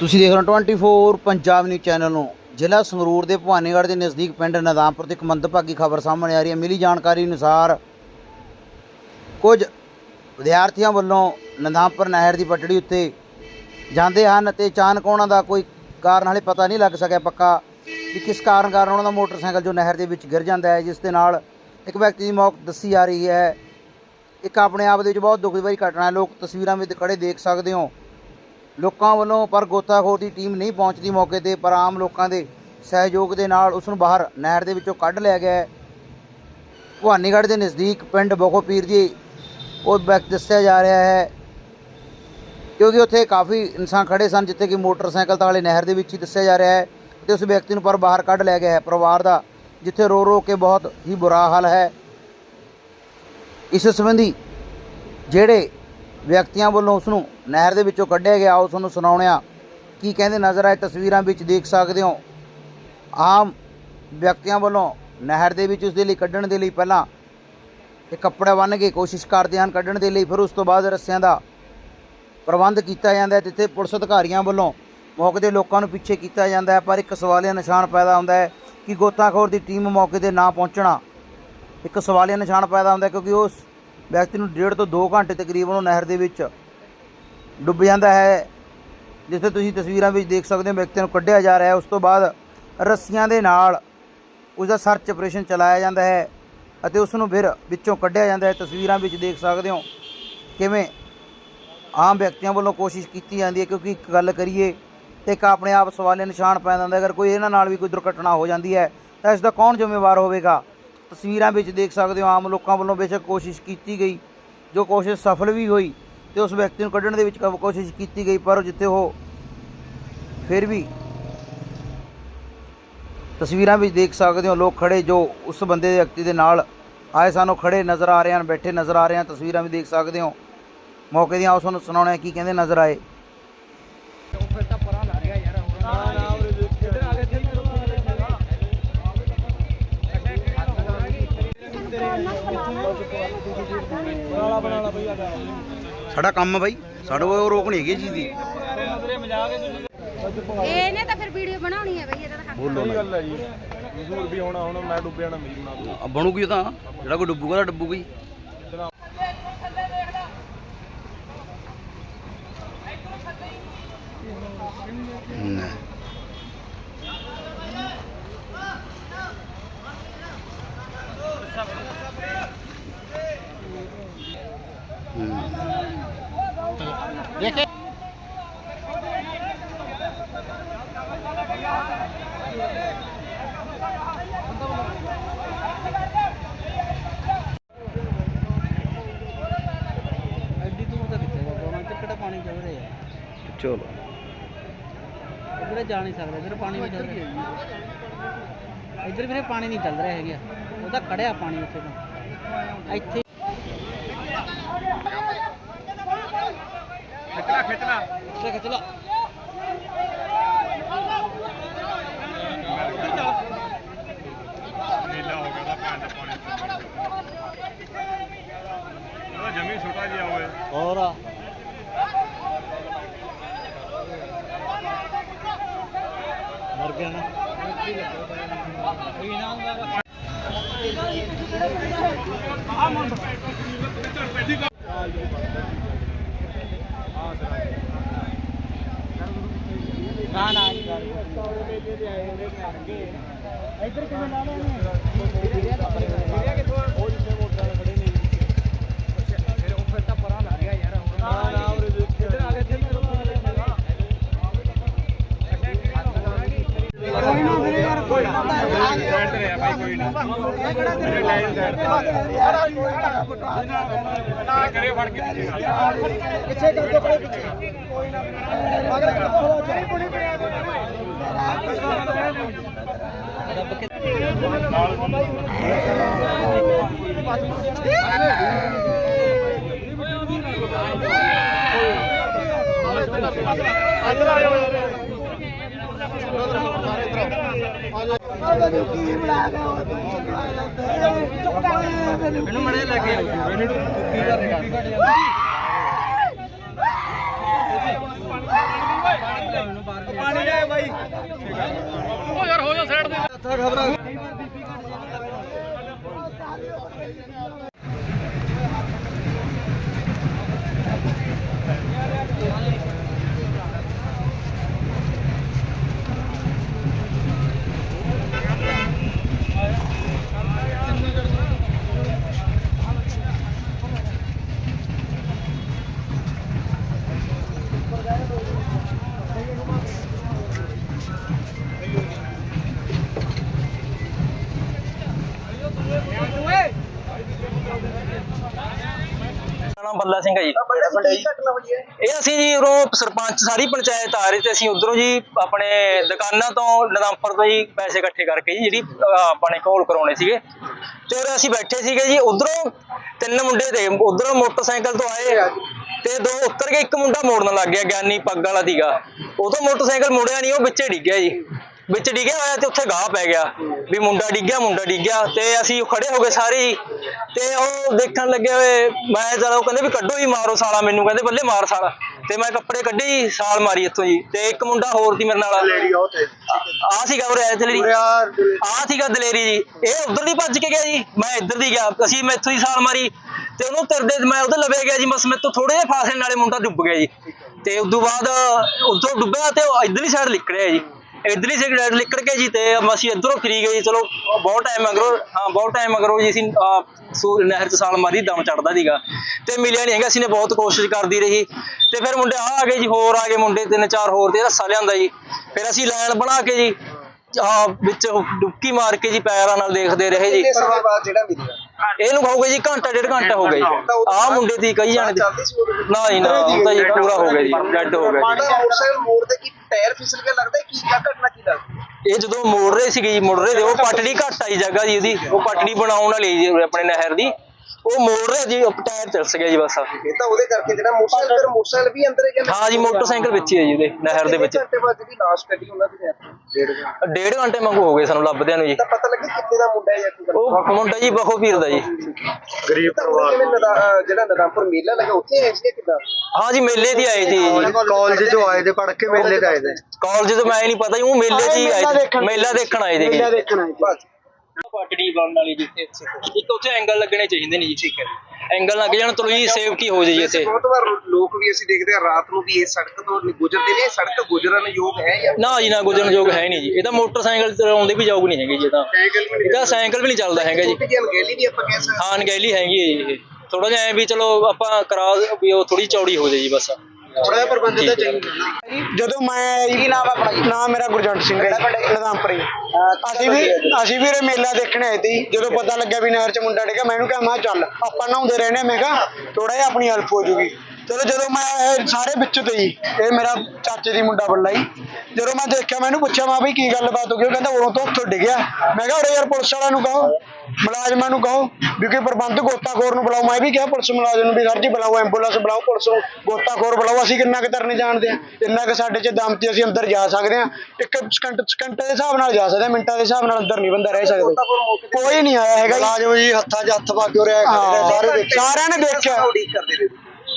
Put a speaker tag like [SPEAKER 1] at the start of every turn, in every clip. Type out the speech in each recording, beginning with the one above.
[SPEAKER 1] ਤੁਸੀਂ ਦੇਖ ਰਹੇ ਹੋ 24 ਪੰਜਾਬ ਨਿਊਜ਼ ਚੈਨਲ ਨੂੰ। ਜ਼ਿਲ੍ਹਾ ਸੰਗਰੂਰ ਦੇ ਭਵਾਨੀਗੜ੍ਹ ਦੇ ਨਜ਼ਦੀਕ ਪਿੰਡ ਨਦਾਮਪੁਰ ਤੋਂ ਇੱਕ ਮੰਦਭਾਗੀ ਖਬਰ ਸਾਹਮਣੇ ਆ ਰਹੀ ਹੈ। ਮਿਲੀ ਜਾਣਕਾਰੀ ਅਨੁਸਾਰ ਕੁਝ ਵਿਦਿਆਰਥੀਆਂ ਵੱਲੋਂ ਨਦਾਮਪੁਰ ਨਹਿਰ ਦੀ ਪਟੜੀ ਉੱਤੇ ਜਾਂਦੇ ਹਨ ਤੇ ਅਚਾਨਕ ਉਹਨਾਂ ਦਾ ਕੋਈ ਕਾਰਨ ਹਾਲੇ ਪਤਾ ਨਹੀਂ ਲੱਗ ਸਕਿਆ ਪੱਕਾ ਕਿ ਕਿਸ ਕਾਰਨ ਕਾਰਨ ਉਹਨਾਂ ਦਾ ਮੋਟਰਸਾਈਕਲ ਜੋ ਨਹਿਰ ਦੇ ਵਿੱਚ ਗਿਰ ਜਾਂਦਾ ਹੈ, ਜਿਸ ਦੇ ਨਾਲ ਇੱਕ ਵਿਅਕਤੀ ਦੀ ਮੌਤ ਦੱਸੀ ਜਾ ਰਹੀ ਹੈ। ਇੱਕ ਆਪਣੇ ਆਪ ਦੇ ਵਿੱਚ ਬਹੁਤ ਦੁੱਖ ਦੀ ਭਰੀ ਘਟਨਾ ਹੈ। ਲੋਕ ਤਸਵੀਰਾਂ ਵਿੱਚ ਖੜੇ ਦੇਖ ਸਕਦੇ ਹੋ। ਲੋਕਾਂ ਵੱਲੋਂ ਪਰ ਗੋਤਾਖੋਰ ਦੀ ਟੀਮ ਨਹੀਂ ਪਹੁੰਚਦੀ ਮੌਕੇ ਤੇ, ਪਰ ਆਮ ਲੋਕਾਂ ਦੇ ਸਹਿਯੋਗ ਦੇ ਨਾਲ ਉਸ ਨੂੰ ਬਾਹਰ ਨਹਿਰ ਦੇ ਵਿੱਚੋਂ ਕੱਢ ਲਿਆ ਗਿਆ ਹੈ। ਭਵਾਨੀਗੜ੍ਹ ਦੇ ਨਜ਼ਦੀਕ ਪਿੰਡ ਬੋਖੋ ਪੀਰ ਜੀ, ਉਹ ਵਿਅਕਤੀ ਦੱਸਿਆ ਜਾ ਰਿਹਾ ਹੈ ਕਿਉਂਕਿ ਉੱਥੇ ਕਾਫੀ ਇਨਸਾਨ ਖੜੇ ਸਨ, ਜਿੱਥੇ ਕਿ ਮੋਟਰਸਾਈਕਲ ਤਾਂ ਵਾਲੇ ਨਹਿਰ ਦੇ ਵਿੱਚ ਹੀ ਦੱਸਿਆ ਜਾ ਰਿਹਾ ਹੈ ਤੇ ਉਸ ਵਿਅਕਤੀ ਨੂੰ ਪਰ ਬਾਹਰ ਕੱਢ ਲਿਆ ਗਿਆ ਹੈ। ਪਰਿਵਾਰ ਦਾ ਜਿੱਥੇ ਰੋ ਰੋ ਕੇ ਬਹੁਤ ਹੀ ਬੁਰਾ ਹਾਲ ਹੈ। ਇਸ ਸੰਬੰਧੀ ਜਿਹੜੇ ਵਿਅਕਤੀਆਂ ਵੱਲੋਂ ਉਸ ਨੂੰ ਨਹਿਰ ਦੇ ਵਿੱਚੋਂ ਕੱਢਿਆ ਗਿਆ। ਉਸ ਨੂੰ ਸੁਣਾਉਣਿਆ ਕੀ ਕਹਿੰਦੇ ਨਜ਼ਰ ਆਏ ਤਸਵੀਰਾਂ ਵਿੱਚ, ਦੇਖ ਸਕਦੇ ਹੋ। ਆਮ ਵਿਅਕਤੀਆਂ ਵੱਲੋਂ ਨਹਿਰ ਦੇ ਵਿੱਚ ਉਸ ਦੇ ਲਈ ਕੱਢਣ ਦੇ ਲਈ ਪਹਿਲਾਂ ਇਹ ਕੱਪੜਾ ਬੰਨ੍ਹ ਕੇ ਕੋਸ਼ਿਸ਼ ਕਰਦੇ ਹਨ। ਕੱਢਣ ਦੇ ਲਈ ਫਿਰ ਉਸ ਤੋਂ ਬਾਅਦ ਰੱਸਿਆਂ ਦਾ ਪ੍ਰਬੰਧ ਕੀਤਾ ਜਾਂਦਾ ਹੈ ਤੇ ਪੁਲਿਸ ਅਧਿਕਾਰੀਆਂ ਵੱਲੋਂ ਮੌਕੇ ਦੇ ਲੋਕਾਂ ਨੂੰ ਪਿੱਛੇ ਕੀਤਾ ਜਾਂਦਾ ਹੈ। ਪਰ ਇੱਕ ਸਵਾਲੀਆ ਨਿਸ਼ਾਨ ਪੈਦਾ ਹੁੰਦਾ ਹੈ ਕਿ ਗੋਤਾਖੋਰ ਦੀ ਟੀਮ ਮੌਕੇ ਤੇ ਨਾ ਪਹੁੰਚਣਾ। ਇੱਕ ਸਵਾਲੀਆ ਨਿਸ਼ਾਨ ਪੈਦਾ ਹੁੰਦਾ ਕਿਉਂਕਿ ਉਸ ਵਿਅਕਤੀ ਨੂੰ ਡੇਢ ਤੋਂ 2 ਘੰਟੇ ਤਕਰੀਬਨ ਉਹ ਨਹਿਰ ਦੇ ਵਿੱਚ ਡੁੱਬ ਜਾਂਦਾ ਹੈ, ਜਿੱਥੇ ਤੁਸੀਂ ਤਸਵੀਰਾਂ ਵਿੱਚ ਦੇਖ ਸਕਦੇ ਹੋ ਵਿਅਕਤੀ ਨੂੰ ਕੱਢਿਆ ਜਾ ਰਿਹਾ ਹੈ। ਉਸ ਤੋਂ ਬਾਅਦ ਰੱਸੀਆਂ ਦੇ ਨਾਲ ਉਸ ਦਾ ਸਰਚ ਆਪਰੇਸ਼ਨ ਚਲਾਇਆ ਜਾਂਦਾ ਹੈ ਅਤੇ ਉਸ ਨੂੰ ਫਿਰ ਵਿੱਚੋਂ ਕੱਢਿਆ ਜਾਂਦਾ ਹੈ। ਤਸਵੀਰਾਂ ਵਿੱਚ ਦੇਖ ਸਕਦੇ ਹੋ ਕਿਵੇਂ ਆਮ ਵਿਅਕਤੀਆਂ ਵੱਲੋਂ ਕੋਸ਼ਿਸ਼ ਕੀਤੀ ਜਾਂਦੀ ਹੈ, ਕਿਉਂਕਿ ਇੱਕ ਗੱਲ ਕਰੀਏ ਤੇ ਇੱਕ ਆਪਣੇ ਆਪ ਸਵਾਲੇ ਨਿਸ਼ਾਨ ਪੈ ਜਾਂਦਾ ਅਗਰ ਕੋਈ ਇਹਨਾਂ ਨਾਲ ਵੀ ਕੋਈ ਦੁਰਘਟਨਾ ਹੋ ਜਾਂਦੀ ਹੈ, ਤਾਂ ਇਸ ਦਾ ਕੌਣ ਜ਼ਿੰਮੇਵਾਰ ਹੋਵੇਗਾ? ਤਸਵੀਰਾਂ ਵਿੱਚ ਦੇਖ ਸਕਦੇ ਹੋ, ਆਮ ਲੋਕਾਂ ਵੱਲੋਂ ਬੇਸ਼ੱਕ ਕੋਸ਼ਿਸ਼ ਕੀਤੀ ਗਈ, ਜੋ ਕੋਸ਼ਿਸ਼ ਸਫਲ ਵੀ ਹੋਈ ਤੇ ਉਸ ਵਿਅਕਤੀ ਨੂੰ ਕੱਢਣ ਦੇ ਵਿੱਚ ਕ- ਕੋਸ਼ਿਸ਼ ਕੀਤੀ ਗਈ, ਪਰ ਜਿੱਥੇ ਉਹ ਫਿਰ ਵੀ ਤਸਵੀਰਾਂ ਵਿੱਚ ਦੇਖ ਸਕਦੇ ਹੋ, ਲੋਕ ਖੜੇ ਜੋ ਉਸ ਬੰਦੇ ਦੇ ਵਿਅਕਤੀ ਦੇ ਨਾਲ ਆਏ ਸਾਨੂੰ ਖੜੇ ਨਜ਼ਰ ਆ ਰਹੇ ਹਨ, ਬੈਠੇ ਨਜ਼ਰ ਆ ਰਹੇ ਹਨ, ਤਸਵੀਰਾਂ ਵੀ ਦੇਖ ਸਕਦੇ ਹੋ। ਮੌਕੇ ਦੀਆਂ ਉਸ ਨੂੰ ਸੁਣਾਉਣਾ ਕੀ ਕਹਿੰਦੇ ਨਜ਼ਰ ਆਏ। ਸਾਡਾ ਕੰਮ ਹੈ ਬਾਈ। ਸਾਡੇ ਕੋਲ ਰੋਕ ਨਹੀਂ ਹੈਗੀ ਇਹ ਚੀਜ਼ ਦੀ।
[SPEAKER 2] ਇਹਨੇ ਤਾਂ ਫਿਰ ਵੀਡੀਓ ਬਣਾਉਣੀ ਹੈ ਬਈ ਇਹਦਾ ਤਾਂ ਹੱਕ
[SPEAKER 1] ਬੋਲੋ
[SPEAKER 3] ਸਹੀ ਗੱਲ ਹੈ ਜੀ। ਮਸ਼ਹੂਰ ਵੀ ਹੋਣਾ ਹੁਣ ਮੈਂ ਡੁੱਬਿਆ ਨਾ ਮੇਰੀ ਬਣਾ ਦੂੰ
[SPEAKER 1] ਆ ਬਣੂਗੀ ਉਹ ਤਾਂ। ਜਿਹੜਾ ਕੋਈ ਡੁੱਬੂਗਾ ਤਾਂ ਡੁੱਬੂਗਾ ਹੀ ਨਾ।
[SPEAKER 4] ਐਡੀ ਦੂਰ ਤਾਂ ਕਿੱਥੇ ਜਾਣਾ ਇੱਧਰ ਕਿਹੜਾ ਪਾਣੀ ਚੱਲ ਰਿਹਾ
[SPEAKER 1] ਚਲੋ।
[SPEAKER 4] ਇੱਧਰ ਜਾ ਨਹੀਂ ਸਕਦਾ ਇੱਧਰ ਪਾਣੀ ਨਹੀਂ ਚੱਲ ਰਿਹਾ। ਇੱਧਰ ਵੀਰੇ ਪਾਣੀ ਨਹੀਂ ਚੱਲ ਰਿਹਾ ਹੈਗਾ। ਉਹਦਾ ਖੜਿਆ ਪਾਣੀ ਉੱਥੇ ਤਾਂ। ਇੱਥੇ
[SPEAKER 3] ਖਿੱਚਣਾ ਖਿੱਚਣਾ
[SPEAKER 4] ਖਿੱਚ ਖਿੱਚ ਲਾ।
[SPEAKER 3] ਨੀਲਾ ਹੋ ਗਿਆ ਤਾਂ ਪੈਂਟ ਪਾਣੀ ਉਹਦਾ ਜਮੀ ਛੋਟਾ ਜਿਹਾ ਹੋਏ
[SPEAKER 4] ਹੋਰ। ਮਰ ਗਿਆ ਨਾ। ਨਾ ਨਾ ਇੱਧਰ ਕਿਵੇਂ ਲਾ ਲੈਣੇ
[SPEAKER 3] ਕਰੇ ਫੜ ਕੇ ਪਿੱਛੇ ਕਰ ਦੇ ਬੜੇ ਪਿੱਛੇ। ਕੋਈ ਨਾ ਅਗਰ ਕਰ ਦੋ ਹੋ ਚਾਹੀ ਕੁੜੀ ਪਿਆ
[SPEAKER 4] ਮੈਨੂੰ ਮੜੇ ਲੱਗੇ ਮੈਨੂੰ ਕੀ ਕਰ ਰਿਹਾ।
[SPEAKER 5] ਮੇਰਾ ਨਾਮ ਬੱਲਾ ਸਿੰਘ ਹੈ ਜੀ। ਇਹ ਅਸੀਂ ਜੀ ਉਰੋਂ ਸਰਪੰਚ ਸਾਰੀ ਪੰਚਾਇਤ ਆ ਰਹੀ ਤੇ ਅਸੀਂ ਉਧਰੋਂ ਜੀ ਆਪਣੇ ਦੁਕਾਨਾਂ ਤੋਂ ਨਦੰਪਰ ਤੋਂ ਜੀ ਪੈਸੇ ਇਕੱਠੇ ਕਰਕੇ ਜੀ ਜਿਹੜੀ ਅਹ, ਆਪਾਂ ਨੇ ਘੋਲ ਕਰਾਉਣੇ ਸੀਗੇ। ਤੇ ਅਸੀਂ ਬੈਠੇ ਸੀਗੇ ਜੀ ਉਧਰੋਂ ਤਿੰਨ ਮੁੰਡੇ ਤੇ ਉਧਰੋਂ ਮੋਟਰਸਾਈਕਲ ਤੋਂ ਆਏ ਤੇ ਦੋ ਉੱਤਰ ਕੇ ਇੱਕ ਮੁੰਡਾ ਮੋੜਨ ਲੱਗ ਗਿਆ ਗਿਆਨੀ ਪੱਗ ਵਾਲਾ ਸੀਗਾ। ਉਹ ਤੋਂ ਮੋਟਰਸਾਈਕਲ ਮੁੜਿਆ ਨਹੀਂ ਉਹ ਵਿੱਚੇ ਡਿੱਗਿਆ ਜੀ। ਵਿੱਚ ਡਿੱਗਿਆ ਹੋਇਆ ਤੇ ਉੱਥੇ ਗਾਹ ਪੈ ਗਿਆ ਵੀ ਮੁੰਡਾ ਡਿੱਗਿਆ ਮੁੰਡਾ ਡਿੱਗਿਆ ਤੇ ਅਸੀਂ ਖੜੇ ਹੋ ਗਏ ਸਾਰੇ ਹੀ ਤੇ ਉਹ ਦੇਖਣ ਲੱਗੇ ਹੋਏ ਮੈਂ ਜਦ ਉਹ ਕਹਿੰਦੇ ਵੀ ਕੱਢੋ ਹੀ ਮਾਰੋ ਸਾਲਾ ਮੈਨੂੰ ਕਹਿੰਦੇ ਬੱਲੇ ਮਾਰ ਸਾਲਾ। ਤੇ ਮੈਂ ਕੱਪੜੇ ਕੱਢੇ ਸਾਲ ਮਾਰੀ ਇੱਥੋਂ ਜੀ। ਤੇ ਇੱਕ ਮੁੰਡਾ ਹੋਰ ਸੀ ਮੇਰੇ ਨਾਲ। ਆ ਸੀਗਾ ਉਹ ਐ ਦਲੇਰੀ। ਆ ਸੀਗਾ ਦਲੇਰੀ ਜੀ। ਇਹ ਉਧਰ ਦੀ ਭੱਜ ਕੇ ਗਿਆ ਜੀ। ਮੈਂ ਇੱਧਰ ਦੀ ਗਿਆ। ਅਸੀਂ ਮੈਂ ਇੱਥੋਂ ਹੀ ਸਾਲ ਮਾਰੀ। ਤੇ ਉਹਨੂੰ ਤਰਦੇ ਮੈਂ ਉਧਰ ਲਵੇ ਗਿਆ ਜੀ। ਬਸ ਮੇਰੇ ਤੋਂ ਥੋੜੇ ਜਿਹਾ ਫਾਸਲੇ ਨਾਲੇ ਮੁੰਡਾ ਡੁੱਬ ਗਿਆ ਜੀ। ਤੇ ਉਸ ਤੋਂ ਬਾਅਦ ਉੱਧਰੋਂ ਡੁੱਬਿਆ ਤੇ ਉਹ ਇੱਧਰਲੀ ਸਾਈਡ ਲਿਕੜਿਆ ਜੀ। ਇੱਧਰਲੀ ਸਾਈਡ ਲਿਕੜ ਕੇ ਜੀ ਤੇ ਅਸੀਂ ਇੱਧਰੋਂ ਫਰੀ ਗਏ ਜੀ ਚਲੋ ਬਹੁਤ ਟਾਈਮ ਮਗਰੋਂ ਹਾਂ ਬਹੁਤ ਟਾਈਮ ਮਗਰੋਂ ਜੀ ਅਸੀਂ ਆਹ, ਨਹਿਰ ਚ ਸਾਲ ਮਾਰੀ ਦਮ ਚੜਦਾ ਸੀਗਾ। ਤੇ ਮਿਲਿਆ ਨਹੀਂ ਹੈਗਾ ਅਸੀਂ ਨੇ ਬਹੁਤ ਕੋਸ਼ਿਸ਼ ਕਰਦੀ ਰਹੀ। ਤੇ ਫਿਰ ਮੁੰਡੇ ਆ ਆ ਗਏ ਜੀ ਹੋਰ ਆ ਗਏ ਮੁੰਡੇ ਤਿੰਨ ਚਾਰ ਹੋਰ ਤੇ ਰੱਸਾ ਲਿਆਂਦਾ ਜੀ। ਫਿਰ ਅਸੀਂ ਲਾਈਨ ਬਣਾ ਕੇ ਜੀ ਆ ਵਿੱਚ ਡੁਬਕੀ ਮਾਰ ਕੇ ਜੀ ਪੈਰਾਂ ਨਾਲ ਦੇਖਦੇ ਰਹੇ ਜੀ।
[SPEAKER 3] ਸਮੇਂ ਬਾਅਦ ਜਿਹੜਾ ਮਿਲਿਆ?
[SPEAKER 5] ਇਹਨੂੰ ਕਹੋਗੇ ਜੀ ਘੰਟਾ ਡੇਢ ਘੰਟਾ ਹੋ ਗਿਆ ਜੀ। ਆਹ ਮੁੰਡੇ ਦੀ ਕਈ ਜਾਣੇ ਦੀ। ਨਾ ਜੀ ਨਾ ਉਹ ਤਾਂ ਜੀ ਪੂਰਾ ਹੋ ਗਿਆ ਜੀ ਡੈਡ ਹੋ ਗਿਆ ਜੀ।
[SPEAKER 3] ਮੋਟਰਸਾਈਕਲ ਮੋੜ ਤੇ ਕੀ ਟਾਇਰ ਫਿਸਲ ਕੇ ਲੱਗਦਾ? ਕੀ ਕਿਆ ਘਟਨਾ ਕੀ ਲੱਗਦੀ?
[SPEAKER 5] ਇਹ ਜਦੋਂ ਮੋੜ ਰਹੇ ਸੀਗੇ ਜੀ ਮੁੜ ਰਹੇ ਸੀ ਉਹ ਪਟੜੀ ਘੱਟ ਆਈ ਜਗ੍ਹਾ ਜੀ ਉਹਦੀ। ਉਹ ਪਟੜੀ ਬਣਾਉਣ ਵਾਲੀ ਜੀ ਆਪਣੇ ਨਹਿਰ ਦੀ। ਉਹ ਮੋੜ ਰਿਹਾ ਜੀ ਉਹ ਟਾਇਰ ਚਲਸ ਗਿਆ ਜੀ ਬਸ।
[SPEAKER 3] ਇਹ ਤਾਂ ਉਹਦੇ ਕਰਕੇ ਜਿਹੜਾ ਮੋਟਰਸਾਈਕਲ ਫਿਰ ਮੋਟਰਸਾਈਕਲ ਵੀ ਅੰਦਰ ਹੈ
[SPEAKER 5] ਹਾਂ ਜੀ ਮੋਟਰਸਾਈਕਲ ਵਿੱਚ ਹੀ ਹੈ ਜੀ ਉਹਦੇ ਨਹਿਰ ਦੇ ਵਿੱਚ।
[SPEAKER 3] ਘੰਟੇ ਬਾਅਦ ਜਿਹੜੀ ਲਾਸ਼ ਕੱਢੀ ਉਹਨਾਂ ਦੀ ਡੇਢ ਘੰਟੇ।
[SPEAKER 5] ਡੇਢ ਘੰਟੇ ਵਾਂਗੂ ਹੋ ਗਏ ਸਾਨੂੰ ਲੱਭਦਿਆਂ ਨੂੰ ਜੀ।
[SPEAKER 3] ਤਾਂ ਪਤਾ ਲੱਗੇ ਕਿੱਥੇ ਦਾ ਮੁੰਡਾ ਹੈ ਜਾਂ
[SPEAKER 5] ਉਹ ਮੁੰਡਾ ਜੀ ਬਹੁ ਵੀਰ ਦਾ ਜੀ।
[SPEAKER 3] ਗਰੀਬ ਪਰਿਵਾਰ। ਜਿਹੜਾ ਨਦਾਮਪੁਰ ਮੇਲਾ ਲੱਗਾ ਉੱਥੇ ਹੈ ਸੀ ਕਿਦਾਂ?
[SPEAKER 5] ਹਾਂ ਜੀ ਮੇਲੇ ਦੀ ਆਏ ਸੀ ਜੀ।
[SPEAKER 3] ਕਾਲਜ ਚੋਂ ਆਏ ਤੇ ਪੜ ਕੇ ਮੇਲੇ ਤੇ ਆਏ ਤੇ।
[SPEAKER 5] ਕਾਲਜ ਤੋਂ ਮੈਂ ਨਹੀਂ ਪਤਾ ਉਹ ਮੇਲੇ 'ਚ ਹੀ ਆਏ ਸੀ। ਮੇਲਾ ਦੇਖਣ ਆਏ ਸੀਗੇ। ਜੀ।
[SPEAKER 3] ਦੇਖਣ ਆਏ ਬਸ।
[SPEAKER 5] ਪਟੜੀ ਬਣਨ ਵਾਲੀ ਜਿੱਥੇ ਇੱਕ ਉੱਥੇ ਐਂਗਲ ਲੱਗਣੇ ਚਾਹੀਦੇ ਨੇ ਜੀ ਠੀਕ ਹੈ। ਐਂਗਲ ਲੱਗ ਜਾਣ ਤਾਂ ਜੀ ਸੇਫਟੀ ਹੋ ਜਾਈ ਇੱਥੇ।
[SPEAKER 3] ਬਹੁਤ ਵਾਰ ਲੋਕ ਵੀ ਅਸੀਂ ਦੇਖਦੇ ਆ ਰਾਤ ਨੂੰ ਵੀ ਇਹ ਸੜਕ ਤੋਂ ਗੁਜ਼ਰਦੇ ਨੇ ਇਹ ਸੜਕ ਗੁਜ਼ਰਨ ਯੋਗ ਹੈ ਜਾਂ
[SPEAKER 5] ਨਾ ਜੀ ਨਾ ਗੁਜ਼ਰਨ ਯੋਗ ਹੈ ਨਹੀਂ ਜੀ। ਇਹ ਤਾਂ ਮੋਟਰਸਾਈਕਲ ਚਲਾਉਂਦੇ ਵੀ ਯੋਗ ਨਹੀਂ ਹੈਗੇ ਜੀ ਇਹ ਤਾਂ।
[SPEAKER 3] ਸਾਈਕਲ ਵੀ
[SPEAKER 5] ਇਹਦਾ ਸਾਈਕਲ ਵੀ ਨਹੀਂ ਚੱਲਦਾ ਹੈਗਾ ਜੀ।
[SPEAKER 3] ਅਣਗਹਿਲੀ ਵੀ ਆਪਾਂ ਕਹਿ ਸਕਦੇ
[SPEAKER 5] ਹਾਂ ਅਣਗਹਿਲੀ ਹੈਗੀ ਹੈ ਜੀ ਇਹ। ਥੋੜਾ ਜਿਹਾ ਐ ਵੀ ਚਲੋ ਆਪਾਂ ਕਰਾ ਵੀ ਉਹ ਥੋੜੀ ਚੌੜੀ ਹੋ ਜਾਏ ਜੀ ਬਸ।
[SPEAKER 3] ਥੋੜਾ ਜਿਹਾ ਪ੍ਰਬੰਧ ਤਾਂ ਚਾਹੀਦਾ।
[SPEAKER 6] ਜਦੋਂ ਮੈਂ ਕੀ ਨਾਮ ਆਪਣਾ ਨਾਮ ਮੇਰਾ ਗੁਰਜੰਟ ਸਿੰਘ ਹੈ ਨਦਾਮਪੁਰੀ ਅਸੀਂ ਵੀ ਅਸੀਂ ਵੀ ਇਹ ਮੇਲਾ ਦੇਖਣ ਆਏ ਸੀ। ਜਦੋਂ ਪਤਾ ਲੱਗਿਆ ਵੀ ਨਹਿਰ ਚ ਮੁੰਡਾ ਡਿੱਗਾ ਮੈਨੂੰ ਕਿਹਾ ਮੈਂ ਕਿਹਾ ਚੱਲ ਆਪਾਂ ਨਹਾਉਂਦੇ ਰਹਿਣੇ ਮੈਂ ਕਿਹਾ ਥੋੜਾ ਜਿਹਾ ਆਪਣੀ ਹੈਲਪ ਹੋ ਜੂਗੀ। ਚਲੋ ਜਦੋਂ ਮੈਂ ਇਹ ਸਾਰੇ ਵਿੱਚ ਤੇ ਹੀ ਇਹ ਮੇਰਾ ਚਾਚੇ ਦੀ ਮੁੰਡਾ ਬੱਲਾ ਹੀ ਜਦੋਂ ਮੈਂ ਦੇਖਿਆ ਮੈਨੂੰ ਪੁੱਛਿਆ ਮੈਂ ਵੀ ਕੀ ਗੱਲਬਾਤ ਹੋ ਗਈ? ਉਹ ਕਹਿੰਦਾ ਉਰੋਂ ਤੋਂ ਉੱਥੋਂ ਡਿੱਗਿਆ ਮੈਂ ਕਿਹਾ ਉਰੇ ਯਾਰ ਪੁਲਿਸ ਵਾਲਿਆਂ ਨੂੰ ਕਹੋ ਮੁਲਾਜ਼ਮਾਂ ਨੂੰ ਕਹੋ ਵੀ ਕੋਈ ਪ੍ਰਬੰਧ ਗੋਤਾਖੋਰ ਨੂੰ ਬੁਲਾਓ। ਮੈਂ ਵੀ ਕਿਹਾ ਪੁਲਿਸ ਮੁਲਾਜ਼ਮ ਨੂੰ ਵੀ ਸਰ ਜੀ ਬੁਲਾਓ ਐਂਬੂਲੈਂਸ ਬੁਲਾਓ ਪੁਲਿਸ ਨੂੰ ਗੋਤਾਖੋਰ ਬੁਲਾਓ। ਅਸੀਂ ਕਿੰਨਾ ਕੁ ਤਰਨੇ ਜਾਣਦੇ। ਆ ਇੰਨਾ ਕੁ ਸਾਡੇ 'ਚ ਦਮ ਤੇ ਅਸੀਂ ਅੰਦਰ ਜਾ ਸਕਦੇ ਆ ਇੱਕ ਸਕਿੰਟ ਸਕਿੰਟ ਦੇ ਹਿਸਾਬ ਨਾਲ ਜਾ ਸਕਦੇ ਆ ਮਿੰਟਾਂ ਦੇ ਹਿਸਾਬ ਨਾਲ ਅੰਦਰ ਨਹੀਂ ਬੰਦਾ ਰਹਿ ਸਕਦਾ। ਕੋਈ ਨਹੀਂ ਆਇਆ ਹੈਗਾ ਮੁਲਾਜ਼ਮ ਜੀ ਹੱਥਾਂ 'ਚ ਹੱਥ ਪਾ ਕੇ ਉਰੇ ਸਾਰੇ ਦੇਖਿਆ। ਸਾਰਿਆਂ ਨੇ ਦੇਖਿਆ।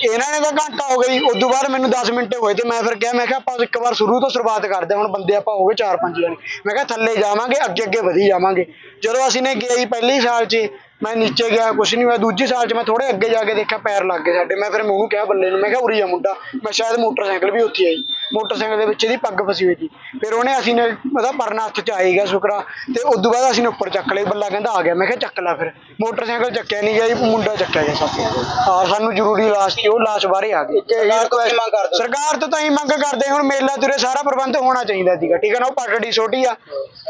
[SPEAKER 6] ਇਹਨਾਂ ਨੇ ਤਾਂ ਘੰਟਾ ਹੋ ਗਈ ਉਦੋਂ ਬਾਅਦ ਮੈਨੂੰ 10 ਮਿੰਟ ਹੋਏ ਤੇ ਮੈਂ ਫਿਰ ਕਿਹਾ, ਮੈਂ ਕਿਹਾ ਆਪਾਂ ਇੱਕ ਵਾਰ ਸ਼ੁਰੂ ਤੋਂ ਸ਼ੁਰੂਆਤ ਕਰਦੇ ਹਾਂ। ਹੁਣ ਬੰਦੇ ਆਪਾਂ ਹੋ ਗਏ 4-5 ਜਣੇ ਮੈਂ ਕਿਹਾ ਥੱਲੇ ਜਾਵਾਂਗੇ ਅੱਗੇ ਅੱਗੇ ਵਧੀ ਜਾਵਾਂਗੇ ਜਦੋਂ ਅਸੀਂ ਨੇ ਗਏ ਪਹਿਲੀ ਸਾਲ 'ਚ ਮੈਂ ਨੀਚੇ ਗਿਆ ਕੁਛ ਨਹੀਂ ਹੋਇਆ ਦੂਜੀ ਸਾਲ 'ਚ ਮੈਂ ਥੋੜੇ ਅੱਗੇ ਜਾ ਕੇ ਦੇਖਿਆ ਪੈਰ ਲੱਗ ਗਏ ਸਾਡੇ। ਮੈਂ ਫਿਰ ਮੂੰਹ ਕਿਹਾ ਬੱਲੇ ਨੂੰ ਮੈਂ ਕਿਹਾ ਉਰੀ ਆ ਮੁੰਡਾ ਮੈਂ ਸ਼ਾਇਦ ਮੋਟਰਸਾਈਕਲ ਵੀ ਉੱਥੇ ਆਈ। ਮੋਟਰਸਾਈਕਲ ਦੇ ਵਿੱਚ ਇਹਦੀ ਪੱਗ ਫਸੀ ਹੋਈ ਸੀ। ਫਿਰ ਉਹਨੇ ਅਸੀਂ ਨੇ ਉਹਦਾ ਪਰਨਾ ਹੱਥ 'ਚ ਆਏਗਾ ਸ਼ੁਕਰਾ ਤੇ ਉਦੋਂ ਬਾਅਦ ਅਸੀਂ ਨੇ ਉੱਪਰ ਚੱਕ ਲਈ ਬੱਲਾ ਕਹਿੰਦਾ ਆ ਗਿਆ। ਮੈਂ ਕਿਹਾ ਚੱਕ ਲੈ ਫਿਰ। ਮੋਟਰਸਾਈਕਲ ਚੱਕਿਆ ਨਹੀਂ ਗਿਆ ਜੀ ਮੁੰਡਾ ਚੱਕਿਆ ਗਿਆ ਸਭ ਹਾਂ ਸਾਨੂੰ ਜ਼ਰੂਰੀ ਲਾਸ਼ ਸੀ ਉਹ ਲਾਸ਼ ਬਾਹਰੇ ਆ ਗਈ। ਸਰਕਾਰ ਤੋਂ ਤਾਂ ਹੀ ਮੰਗ ਕਰਦੇ ਹੁਣ ਮੇਲਾ ਤੁਰੇ ਸਾਰਾ ਪ੍ਰਬੰਧ ਹੋਣਾ ਚਾਹੀਦਾ ਸੀਗਾ। ਠੀਕ ਹੈ ਨਾ ਉਹ ਪਟੜੀ ਛੋਟੀ ਆ।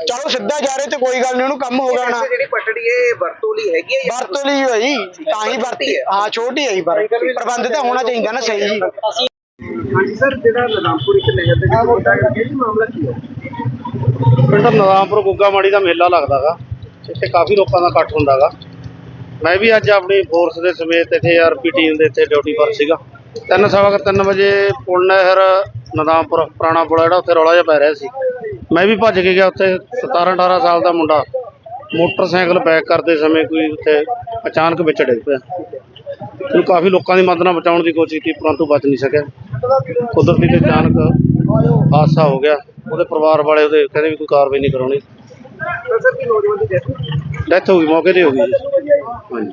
[SPEAKER 6] ਚਲੋ ਸਿੱਧਾ ਜਾ ਰਹੇ ਤੇ ਕੋਈ ਗੱਲ ਨਹੀਂ ਉਹਨੂੰ ਕੰਮ ਹੋ ਗਿਆ ਨਾ
[SPEAKER 3] ਵੈਸੇ ਜਿਹੜੀ ਪਟੜੀ ਇਹ ਵਰਤੋਂ ਲਈ ਹੈਗੀ ਹੈ
[SPEAKER 6] ਵਰਤੋਂ ਲਈ ਹੋਈ ਤਾਂ ਹੀ ਵਰਤੀ ਹਾਂ ਛੋਟੀ ਆਈ ਪਰ ਪ੍ਰਬੰਧ ਤਾਂ ਹੋਣਾ ਚਾਹੀਦਾ ਨਾ ਸਹੀ ਜੀ।
[SPEAKER 3] ਹਾਂਜੀ ਸਰ ਜਿਹੜਾ ਨਦਾਮਪੁਰ ਇੱਕ ਜਿਹੜਾ ਮੁੰਡਾ ਗਿਆ ਕੀ ਮਾਮਲਾ ਕੀ ਹੈ
[SPEAKER 7] ਪਿੰਡ ਨਵਾਂਪੁਰ ਗੁੱਗਾ ਮਾੜੀ ਦਾ ਮੇਲਾ ਲੱਗਦਾਗਾ ਇੱਥੇ ਕਾਫੀ ਲੋਕਾਂ ਦਾ ਇਕੱਠ ਹੁੰਦਾਗਾ। ਮੈਂ ਵੀ ਅੱਜ ਆਪਣੀ ਫੋਰਸ ਦੇ ਸਮੇਤ ਇੱਥੇ ਆਰਪੀ ਟੀਮ ਦੇ ਇੱਥੇ ਡਿਊਟੀ ਪਰ ਸੀਗਾ। ਤਿੰਨ ਸਵਾ ਕੁ ਤਿੰਨ ਵਜੇ ਪੁਲ ਨਹਿਰ ਨਦਾਮਪੁਰ ਪੁਰਾਣਾ ਪੁਲ ਜਿਹੜਾ ਉੱਥੇ ਰੌਲਾ ਜਿਹਾ ਪੈ ਰਿਹਾ ਸੀ। ਮੈਂ ਵੀ ਭੱਜ ਕੇ ਗਿਆ ਉੱਥੇ 17 18 ਸਾਲ ਦਾ ਮੁੰਡਾ। ਮੋਟਰਸਾਈਕਲ ਬੈਕ ਕਰਦੇ ਸਮੇਂ ਕੋਈ ਉੱਥੇ ਅਚਾਨਕ ਵਿੱਚ ਡਿੱਗ ਪਿਆ। ਉਹਨੂੰ ਕਾਫੀ ਲੋਕਾਂ ਦੀ ਮਦਦ ਨਾਲ ਬਚਾਉਣ ਦੀ ਕੋਸ਼ਿਸ਼ ਕੀਤੀ ਪਰੰਤੂ ਬਚ ਨਹੀਂ ਸਕਿਆ। ਕੁਦਰਤੀ ਤੇ ਅਚਾਨਕ ਹਾਦਸਾ ਹੋ ਗਿਆ। ਉਹਦੇ ਪਰਿਵਾਰ ਵਾਲੇ ਉਹਦੇ ਕਹਿੰਦੇ ਵੀ ਕੋਈ ਕਾਰਵਾਈ ਨਹੀਂ ਕਰਾਉਣੀ।
[SPEAKER 3] ਸਰ ਕੀ ਨੌਜਵਾਨ ਦੀ ਡੈਥ
[SPEAKER 7] ਹੋ ਗਈ ਮੌਕੇ ਤੇ ਹੋ ਗਈ ਹਾਂਜੀ।